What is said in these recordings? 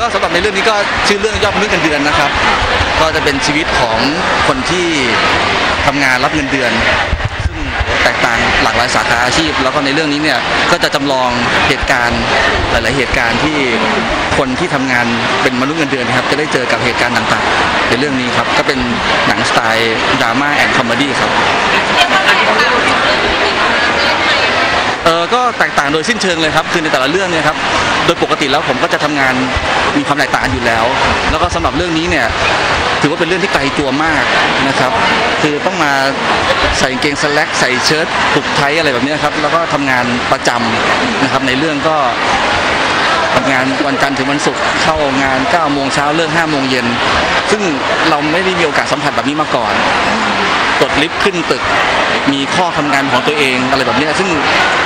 ก็สำหรับในเรื่องนี้ก็ชื่อเรื่องยอดมนุษย์เงินเดือนนะครับ ก็จะเป็นชีวิตของคนที่ทำงานรับเงินเดือน ซึ่งแตกต่างหลากหลายสาขาอาชีพ แล้วก็ในเรื่องนี้เนี่ยก็จะจำลองเหตุการณ์หลาย ๆ เหตุการณ์ที่คนที่ทำงานเป็นมนุษย์เงินเดือนนะครับจะได้เจอกับเหตุการณ์ต่างๆ ในเรื่องนี้ครับก็เป็นหนังสไตล์ดราม่าแอนด์คอมเมดี้ครับ ก็แตกต่างโดยสิ้นเชิงเลยครับคือในแต่ละเรื่องเนี่ยครับโดยปกติแล้วผมก็จะทำงานมีความแตกต่างอยู่แล้ว แล้วก็สำหรับเรื่องนี้เนี่ยถือว่าเป็นเรื่องที่ไกลตัวมากนะครับ คือต้องมาใส่กางเกงสแล็กใส่เชิ้ตผูกไทยอะไรแบบนี้ครับแล้วก็ทำงานประจำนะครับในเรื่องก็ งานวันจันทร์ถึงวันศุกร์เข้างาน9โมงเช้าเลิก5โมงเย็น ซึ่งเราไม่ได้มีโอกาสสัมผัสแบบนี้มาก่อน กดลิฟต์ขึ้นตึก มีข้อทำงานของตัวเองอะไรแบบนี้ซึ่ง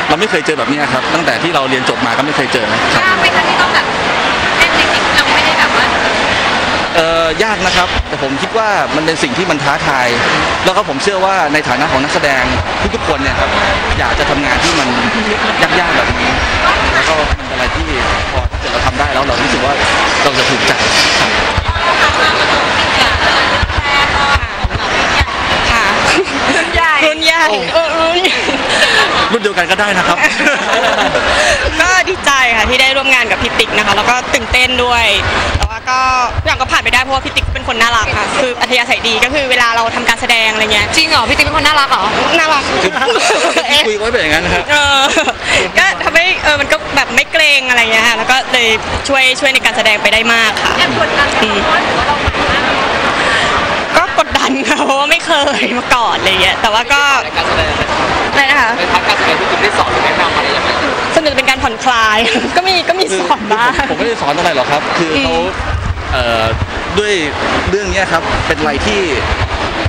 เราไม่เคยเจอแบบนี้ครับ ตั้งแต่ที่เราเรียนจบมาก็ไม่เคยเจอนะครับ ยากไหมคะที่ต้องแบบเล่นในสิ่งเราไม่ได้แบบว่า ยากนะครับ แต่ผมคิดว่ามันเป็นสิ่งที่มันท้าทาย แล้วก็ผมเชื่อว่าในฐานะของนักแสดงทุกๆคนเนี่ยครับอยากจะทำงานที่มันยากๆแบบนี้แล้วก็มันเป็นอะไรที่พอถ้าเกิดเราทำได้แล้วเรารู้สึกว่าเราจะถูกใจครับค่ะรุ่นใหญ่รุ่นใหญ่เออรุ่นใหญ่รุ่นเดียวกันก็ได้นะครับ ก็ดีใจค่ะที่ได้ร่วมงานกับพี่ติ๊กนะคะ แล้วก็ตื่นเต้นด้วยแต่ว่า ก็ทุกอย่างก็ผ่านไปได้เพราะว่าพี่ติ๊กเป็นคนน่ารักค่ะ คืออัธยาศัยดีก็คือเวลาเราทำการแสดงอะไรเงี้ยจริงเหรอพี่ติ๊กเป็นคนน่ารักเหรอน่ารักเอ๊ะคุยไว้เป็นอย่างนั้นนะครับเออก็ทำให้เออมันก็แบบไม่เกรงอะไรเงี้ยค่ะแล้วก็เลยช่วยช่วยในการแสดงไปได้มากค่ะแอบกดดันไหมเพราะว่าถือว่าเราใหม่มากก็กดดันค่ะเพราะว่าไม่เคยมาก่อนอะไรเงี้ยแต่ว่าก็การแสดงอะไรนะคะในพักการแสดงที่คุณได้สอนหรือแนะนำอะไรยังไงสนุกเป็นการผ่อนคลาย ก็มีก็มีสอนบ้างผมไม่ได้สอนอะไรหรอกครับ คือเขาเอ่อ ด้วยเรื่องเนี้ยครับเป็นอะไรที่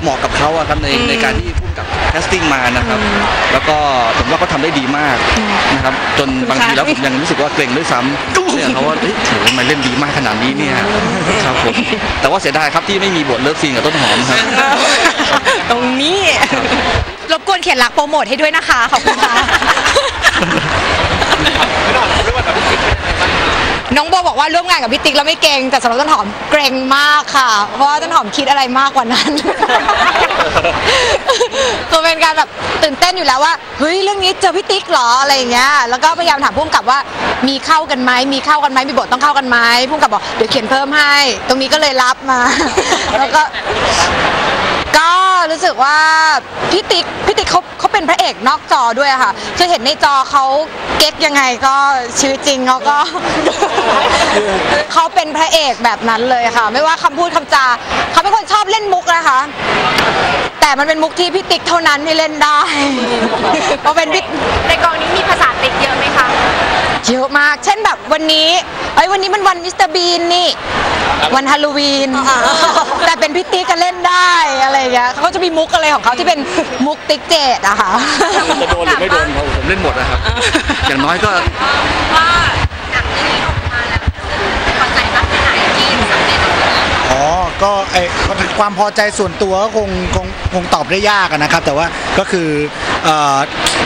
เหมาะกับเขาอะครับในอืมในการที่พุ่มกับแคสติ้งมานะครับ แล้วก็ผมว่าเขาทำได้ดีมากนะครับ จนบางทีแล้วผมยังรู้สึกว่าเกรงด้วยซ้ำเนี่ยเขาว่าเฮ้ยโหทำไมเล่นดีมากขนาดนี้เนี่ยครับผมแต่ว่าเสียดายครับที่ไม่มีบทเลิฟซีนกับต้นหอมครับ ตรงนี้รบกวนเขียนรักโปรโมทให้ด้วยนะคะขอบคุณค่ะ ไม่ต้องเรื่องว่าแบบพี่ติ๊กเป็นยังไงบ้าง น้องโบบอกว่าร่วมงานกับพี่ติ๊กแล้วไม่เกรงแต่สำหรับต้นหอมเกรงมากค่ะ เพราะว่าต้นหอมคิดอะไรมากกว่านั้นคือเป็นการแบบตื่นเต้นอยู่แล้วว่าเฮ้ยเรื่องนี้เจอพี่ติ๊กเหรออะไรอย่างเงี้ยแล้วก็พยายามถามพุ่มกับว่ามีเข้ากันไหมมีเข้ากันไหมมีบทต้องเข้ากันไหมพุ่มกับบอกเดี๋ยวเขียนเพิ่มให้ ตรงนี้ก็เลยรับมา แล้วก็ ก็รู้สึกว่าพี่ติ๊กพี่ติ๊กเขาเขาเป็นพระเอกนอกจอด้วยค่ะ คือเห็นในจอเขาเก๊กยังไงก็ชีวิตจริงเขาก็ เขาเป็นพระเอกแบบนั้นเลยค่ะ ไม่ว่าคำพูดคำจาเขาเป็นคนชอบเล่นมุกนะคะ แต่มันเป็นมุกที่พี่ติ๊กเท่านั้นที่เล่นได้เพราะเป็นในกองนี้มีภาษาติ๊กเยอะไหมคะ เยอะมาก เช่นแบบวันนี้เอ้ยวันนี้มันวันมิสเตอร์บีนนี่ วันฮาโลวีน แต่เป็นพี่ติ๊กก็เล่นได้อะไรอย่างเงี้ยเขาก็จะมีมุกอะไรของเขาที่เป็นมุกติ๊กเจดอะค่ะจะโดนหรือไม่โดนเขาผมเล่นหมดนะครับ อย่างน้อยก็ว่าหนังเรื่องนี้ออกมาแล้วพอใจมากแค่ไหนที่สำเร็จออกมาอ๋อ ก็ไอความพอใจส่วนตัวก็คงคง คงตอบได้ยากนะครับ แต่ว่าก็คืออ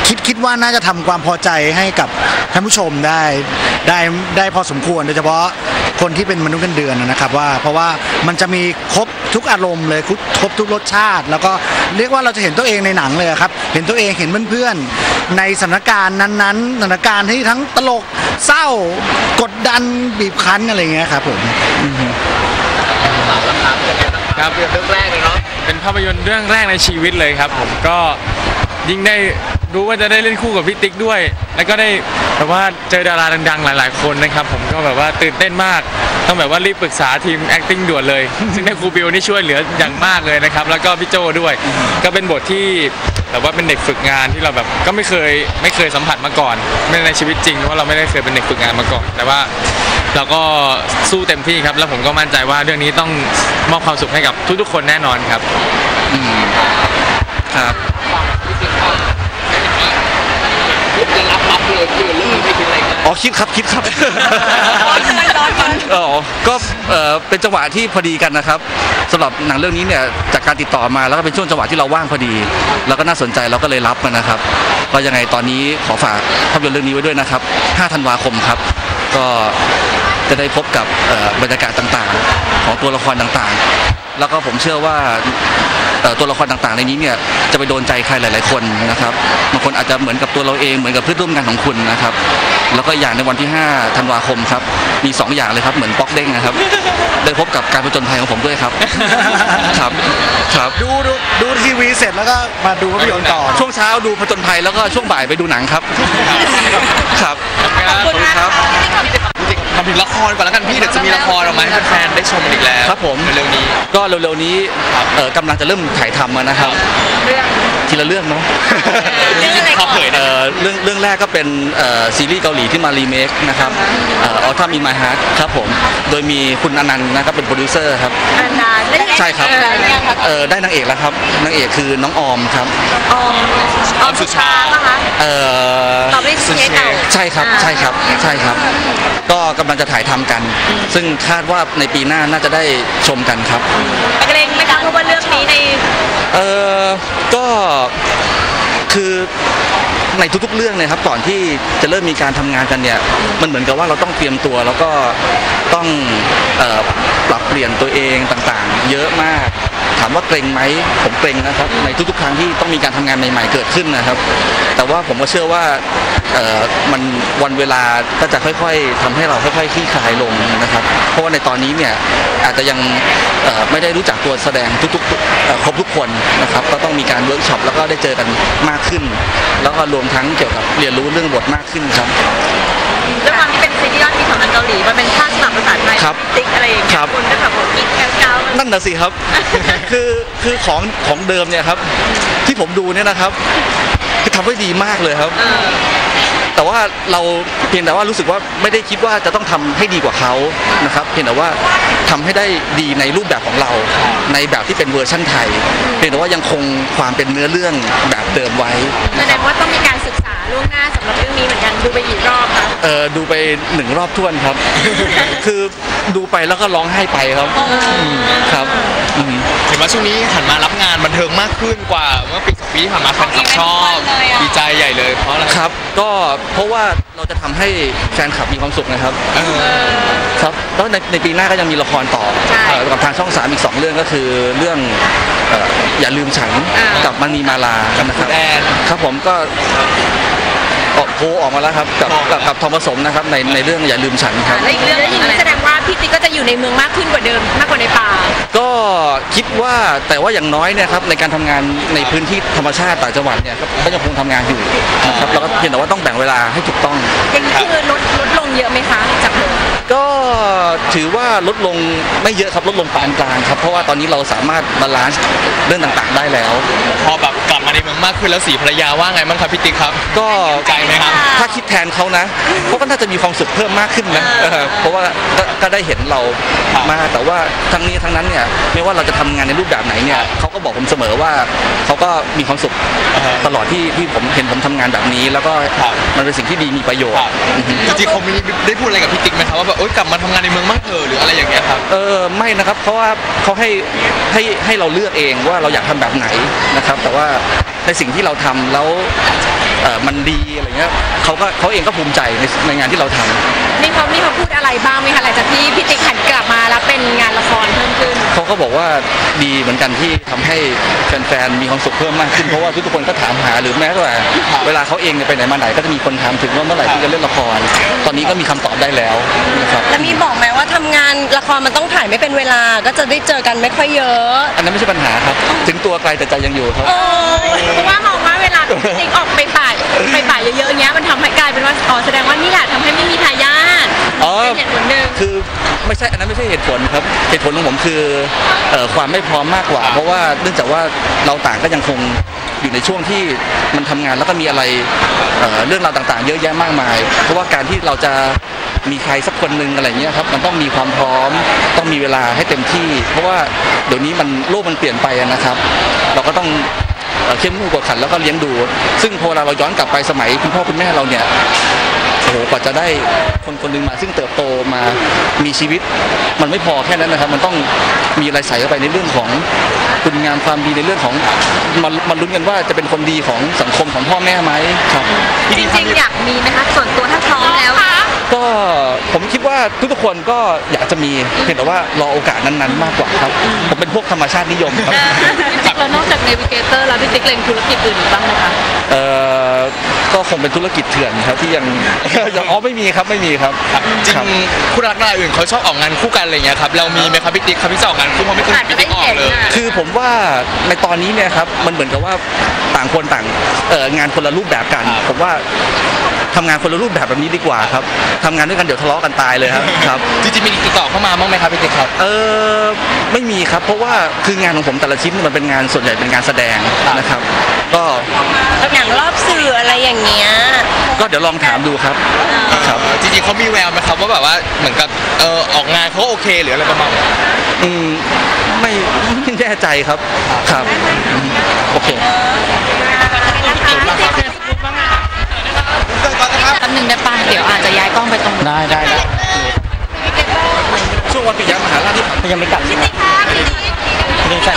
คิดคิดว่าน่าจะทำความพอใจให้กับท่านผู้ชมได้ได้ได้พอสมควรโดยเฉพาะคนที่เป็นมนุษย์เงินเดือนนะครับว่า เพราะว่ามันจะมีครบทุกอารมณ์เลยครบทุกรสชาติ แล้วก็เรียกว่าเราจะเห็นตัวเองในหนังเลยครับ เห็นตัวเองเห็นเพื่อนๆในสถานการณ์นั้นๆสถานการณ์ที่ทั้งตลกเศร้ากดดันบีบคั้นอะไรเงี้ยครับผมครับเรื่องแรกเลยเนาะ เป็นภาพยนตร์เรื่องแรกในชีวิตเลยครับผมก็ยิ่งได้ รู้ว่าจะได้เล่นคู่กับพี่ติ๊กด้วย แล้วก็ได้แบบว่าเจอดาราดังๆ หลาย ๆ คนนะครับ ผมก็แบบว่าตื่นเต้นมาก ต้องแบบว่ารีบปรึกษาทีม acting ด่วนเลย ซึ่งได้ครูบิวนี่ช่วยเหลืออย่างมากเลยนะครับ แล้วก็พี่โจด้วย ก็เป็นบทที่แบบว่าเป็นเด็กฝึกงานที่เราแบบก็ไม่เคยไม่เคยสัมผัสมาก่อน ไม่ในชีวิตจริงเพราะว่าเราไม่ได้เคยเป็นเด็กฝึกงานมาก่อน แต่ว่าเราก็สู้เต็มที่ครับ แล้วผมก็มั่นใจว่าเรื่องนี้ต้องมอบความสุขให้กับทุกๆ คนแน่นอนครับครับ คิดจะรับรับเลยคือเรื่องไม่คิดอะไรกันอ๋อคิดครับคิดครับอ๋อก็เอ่อเป็นจังหวะที่พอดีกันนะครับสำหรับหนังเรื่องนี้เนี่ยจากการติดต่อมาแล้วก็เป็นช่วงจังหวะที่เราว่างพอดี แล้วก็น่าสนใจเราก็เลยรับมันนะครับก็ยังไงตอนนี้ขอฝากภาพยนตร์เรื่องนี้ไว้ด้วยนะครับ 5 ธันวาคมครับ ก็จะได้พบกับเอ่อบรรยากาศต่างๆ ของตัวละครต่างๆ แล้วก็ผมเชื่อว่าเอ่อ ตัวละครต่างๆในนี้เนี่ยจะไปโดนใจใครหลายๆคนนะครับบางคนอาจจะเหมือนกับตัวเราเองเหมือนกับเพื่อนร่วมงานของคุณนะครับ แล้วก็อย่างในวันที่ 5 ธันวาคมครับ มี 2 อย่างเลยครับ เหมือนป๊อกเด้งนะครับ ได้พบกับการผจญภัยของผมด้วยครับ ครับครับดูดูดูทีวีเสร็จแล้วก็มาดูภาพยนตร์ต่อ ช่วงเช้าดูผจญภัยแล้วก็ช่วงบ่ายไปดูหนังครับ ครับขอบคุณมากครับ ทำถึงละครก่อนแล้วกันพี่เดี๋ยวจะมีละครออกมาให้แฟนๆได้ชมกันอีกแล้วครับผม เร็วๆนี้ก็เร็วๆนี้เอ่อกำลังจะเริ่มถ่ายทำอะนะครับทีละเรื่องเนาะ เรื่องอะไรขอเผยหน่อยเอ่อเรื่องเรื่องแรกก็เป็นเอ่อซีรีส์เกาหลีที่มารีเมคนะครับเออทัมอินมาฮาร์ครับผม โดยมีคุณอนันต์นะครับเป็นโปรดิวเซอร์ครับ อันดาได้ยังไงใช่ครับเออได้ยังครับ เออได้นางเอกแล้วครับนางเอกคือน้องออมครับออมออมสุชาปะคะ เออตอบได้เช็คเอา ใช่ครับใช่ครับใช่ครับ ก็กำลังจะถ่ายทำกัน ซึ่งคาดว่าในปีหน้าน่าจะได้ชมกันครับ เกรงไหมคะเพราะว่าเรื่องนี้ในเออก็คือในทุกๆเรื่องเนี่ยครับก่อนที่จะเริ่มมีการทำงานกันเนี่ยมันเหมือนกับว่าเราต้องเตรียมตัวแล้วก็ต้องเอ่อปรับเปลี่ยนตัวเองต่างๆ เยอะมาก ถามว่าเกรงไหมผมเกรงนะครับ ในทุกๆครั้งที่ต้องมีการทำงานใหม่ๆเกิดขึ้นนะครับ แต่ว่าผมก็เชื่อว่ามันวันเวลาก็จะค่อยๆทำให้เราค่อยๆคลี่คลายลงนะครับ เพราะว่าในตอนนี้เนี่ยอาจจะยังไม่ได้รู้จักตัวแสดงทุกๆครบทุกคนนะครับ ก็ต้องมีการเวิร์กช็อปแล้วก็ได้เจอกันมากขึ้น แล้วก็รวมทั้งเกี่ยวกับเรียนรู้เรื่องบทมากขึ้นครับ ที่เป็นซีรีส์ยอดฮิตของทางเกาหลีมันเป็นภาคสลับภาษาไทยครับติ๊กอะไรอย่างเงี้ครัยบคนก็แบบว่ากิ๊กแก้วๆนั่นน่ะสิครับ คือคือของของเดิมเนี่ยครับ ที่ผมดูเนี่ยนะครับคือทำได้ดีมากเลยครับแต่ว่าเราเพียงแต่ว่ารู้สึกว่าไม่ได้คิดว่าจะต้องทำให้ดีกว่าเขานะครับ เพียงแต่ว่าทำให้ได้ดีในรูปแบบของเรา ในแบบที่เป็นเวอร์ชั่นไทย เพียงแต่ว่ายังคงความเป็นเนื้อเรื่องแบบเดิมไว้แสดงว่าต้องมีการศึกษา ล่วงหน้าสำหรับเรื่องนี้เหมือนกันดูไปกี่รอบคะเออดูไปหนึ่งรอบท้วนครับ คือดูไปแล้วก็ร้องไห้ไปครับมครับอืมเห็นว่าช่วงนี้หันมารับงานบันเทิงมากขึ้นกว่าเมื่อปีสองปีที่ผ่านมาแฟนคลับชอบดีใจใหญ่เลยเพราะอะไรครับ ก็เพราะว่าเราจะทำให้แฟนคลับมีความสุขนะครับ เออครับแล้วในในปีหน้าก็ยังมีละครต่อเอ่อกับทางช่องสามอีกสองเรื่องก็คือเรื่องเอ่ออย่าลืมฉันกับมณีมาลานะครับแอน ครับผมก็ ออกโพลออกมาแล้วครับกับกับกับทอมผสมนะครับในในเรื่องอย่าลืมฉันครับ และอีกเรื่องหนึงแสดงว่าพี่ติ๊กก็จะอยู่ในเมืองมากขึ้นกว่าเดิมมากกว่าในป่า ก็คิดว่าแต่ว่าอย่างน้อยเนี่ยครับในการทำงานในพื้นที่ธรรมชาติต่างจังหวัดเนี่ยครับก็ยังคงทำงานอยู่นะครับแล้วก็เพียงแต่ว่าต้องแบ่งเวลาให้ถูกต้อง อย่างนี้คือลดลดลงเยอะไหมคะจากเดิมก็ถือว่าลดลงไม่เยอะครับลดลงปานกลางครับเพราะว่าตอนนี้เราสามารถบาลานซ์เรื่องต่างๆได้แล้ว พอแบบกลับมา ในเมืองมากขึ้นแล้วสีภรรยาว่าไงบ้างครับพี่ติ๊กครับ ก็ใจไหมครับ ถ้าคิดแทนเขานะเขาก็น่าจะมีความสุขเพิ่มมากขึ้นนะเออเพราะว่าก็ก็ได้เห็นเรามากแต่ว่าทั้งนี้ทั้งนั้นเนี่ยไม่ว่าเราจะทำงานในรูปแบบไหนเนี่ยเขาก็ บอกผมเสมอว่าเขาก็มีความสุขอ่าฮะตลอดที่ที่ผมเห็นผมทำงานแบบนี้ แล้วก็ครับมันเป็นสิ่งที่ดีมีประโยชน์อือฮึจริงๆเขามีได้พูดอะไรกับพี่ติ๊กไหมครับว่าแบบเอ้ยกลับมาทำงานในเมืองบ้างเถอะหรืออะไรอย่างเงี้ยครับเออไม่นะครับ เพราะว่าเขาให้ให้ให้เราเลือกเองว่าเราอยากทำแบบไหนนะครับ แต่ว่าในสิ่งที่เราทำแล้วเออมันดีอะไรเงี้ยเขาก็เขาเองก็ภูมิใจในในงานที่เราทำนี่เขานี่เขาพูดอะไรบ้างไหมคะหลังจากที่พี่ติ๊กหันกลับมาแล้วเป็นงานละคร เพิ่มขึ้นเขาก็บอกว่าดีเหมือนกันที่ทำให้แฟนๆมีความสุขเพิ่มมากขึ้นเพราะว่าทุกๆคนก็ถามหาหรือแม้แต่เวลาเขาเองเนี่ยไปไหนมาไหนก็จะมีคนถามถึงว่าเมื่อไหร่ที่จะเล่นละคร ตอนนี้ก็มีคำตอบได้แล้วนะครับแล้วมีบอกไหมว่าทำงานละครมันต้องถ่ายไม่เป็นเวลาก็จะได้เจอกันไม่ค่อยเยอะ อันนั้นไม่ใช่ปัญหาครับ ถึงตัวไกลแต่ใจยังอยู่ครับเพราะว่ามองว่าเวลาพี่ติ๊กออกไปป่าไปป่าเยอะๆอย่างเงี้ยมันทำให้กลายเป็นว่าอ๋อแสดงว่านี่แหละทำให้ไม่มีทายาท อ๋อ เป็นเหตุผลหนึ่งคือไม่ใช่อันนั้นไม่ใช่เหตุผลครับเหตุผลของผมคือเอ่อความไม่พร้อมมากกว่า เพราะว่าเนื่องจากว่าเราต่างก็ยังคงอยู่ในช่วงที่มันทำงานแล้วก็มีอะไรเอ่อเรื่องราวต่างๆ เยอะแยะมากมาย เพราะว่าการที่เราจะมีใครสักคนหนึ่งอะไรเงี้ยครับมันต้องมีความพร้อมต้องมีเวลาให้เต็มที่ เพราะว่าเดี๋ยวนี้มันโลกมันเปลี่ยนไปอะนะครับ เราก็ต้อง เอ่อเข้มงวดกวดขันแล้วก็เลี้ยงดู ซึ่งพอเวลาเราย้อนกลับไปสมัยคุณพ่อคุณแม่เราเนี่ย โหโหกว่าจะได้คนคนหนึ่งมาซึ่งเติบโตมามีชีวิต มันไม่พอแค่นั้นนะครับ มันต้องมีอะไรใส่เข้าไปในเรื่องของคุณงามความดีในเรื่องของมันมันลุ้นกันว่าจะเป็นคนดีของสังคมของพ่อแม่ไหมครับจริงๆอยากมีนะคะส่วนตัวถ้าพร้อมแล้วก็ผมคิดว่าทุกๆคนก็อยากจะมีเพียงแต่ว่ารอโอกาสนั้นๆ มากกว่าครับ ผมเป็นพวกธรรมชาตินิยมครับแล้วนอกจากเนวิเกเตอร์แล้วพี่ติ๊กเล็งธุรกิจอื่นอีกบ้างไหมคะเอ่อก็ค งเป็นธุรกิจเถื่อนครับที่ยังยังอ๋อไม่มีครับไม่มีครับครับจริงครับคู่รักรายอื่นเขาชอบออกงานคู่กันอะไรเงี้ยครับเรามีไหมครับพี่ติ๊กครับพี่จะออกงานคู่เพราะไม่เคยเห็นพี่ติ๊กออกเลย คือผมว่าในตอนนี้เนี่ยครับมันเหมือนกับว่าต่างคนต่างเอ่องานคนละรูปแบบกันครับผมว่า ทำงานคนละรูปแบบแบบนี้ดีกว่าครับทำงานด้วยกันเดี๋ยวทะเลาะกันตายเลยครับครับจริงๆมีติดต่อเข้ามาบ้างไหมครับพี่ติ๊กครับเออไม่มีครับ เพราะว่าคืองานของผมแต่ละชิ้นมันเป็นงานส่วนใหญ่เป็นงานแสดงนะครับ ก็อย่างรอบสื่ออะไรอย่างเงี้ยก็เดี๋ยวลองถามดูครับครับจริงๆเขามีแววไหมครับว่าแบบว่าเหมือนกับเออออกงานเขาโอเคหรืออะไรประมาณนี้อืมไม่ไม่แน่ใจครับครับอืมโอเค ป๊บนึงได้ป่ะเดี๋ยวอาจจะย้ายกล้องไปตรงนู้ได้ได้ได้ช่วงวันปิดยามหาราชที่ยังไม่กลับนี่ค่ะนี่ใช่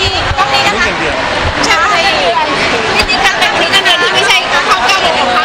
นี่ตรงนี้นะคะใช่ค่ะนี่นี่ครั้งแรกนี่นั่นเองที่ไม่ใช่เข้าใกล้เลยนะคะ